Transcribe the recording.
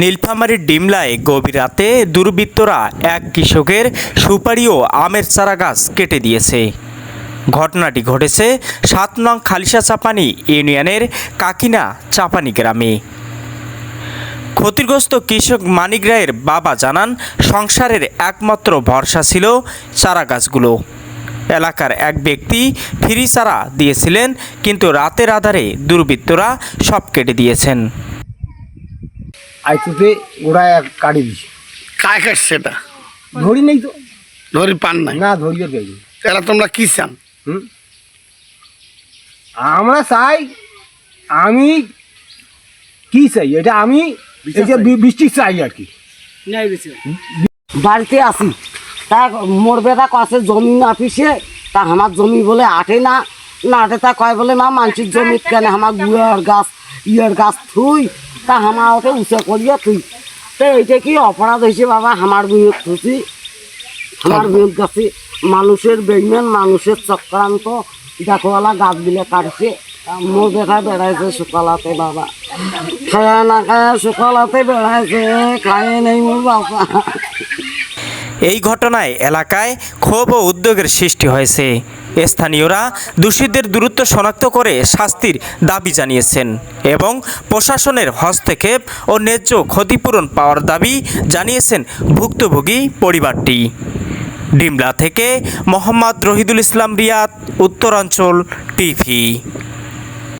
নীলফামারীর ডিমলায় গভীর রাতে দুর্বৃত্তরা এক কৃষকের সুপারি ও আমের চারা গাছ কেটে দিয়েছে। ঘটনাটি ঘটেছে সাত নং খালিশা চাপানি ইউনিয়নের কাকিনা চাপানি গ্রামে। ক্ষতিগ্রস্ত কৃষক মানিক রায়ের বাবা জানান, সংসারের একমাত্র ভরসা ছিল চারা গাছগুলো এলাকার এক ব্যক্তি ফ্রি চারা দিয়েছিলেন কিন্তু রাতের আধারে দুর্বৃত্তরা সব কেটে দিয়েছেন। আইতুতে ওরা এক কাটি দিছে কায় কাটছে এটা ধরি নেই তো। ধরি পান নাই। না ধরি আর গাইনি এরা তোমরা কি চান? হুম? আমরা চাই আমি কি চাই? এটা আমি এই যে বি- বৃষ্টি চাই আর কি। বাড়িতে আসি তা মোর বেটা কাছে জমি পিসে তা আমার জমি বলে আটে না। না আটে তা কয় বলে, মা মানুষের জমি কেন আমার গুয়ার গাছ, ইয়ের গাছ থুই, তা আমার ওকে উঁচা করিয়া তুই তো এইটা কি অপরাধ হয়েছে বাবা আমার বিয়োগ থুসি? আমার বিয়োগ গাছে মানুষের বেইমান, মানুষের চক্রান্ত। দেখোয়ালা গাছগুলো কাটছে। তা মোর বেটা বেড়াইছে সকালাতে বাবা। খায়া না খায়া সকালাতে বেড়াইছে, খায় নেই মোর বাবা। এই ঘটনায় এলাকায় ক্ষোভ ও উদ্যোগের সৃষ্টি হয়েছে। স্থানীয়রা দোষীদের দূরত্ব শনাক্ত করে শাস্তির দাবি জানিয়েছেন এবং প্রশাসনের হস্তক্ষেপ ও ন্যায্য ক্ষতিপূরণ পাওয়ার দাবি জানিয়েছেন ভুক্তভোগী পরিবারটি। ডিমলা থেকে মোহাম্মদ রহিদুল ইসলাম রিয়াদ, উত্তরাঞ্চল টিভি।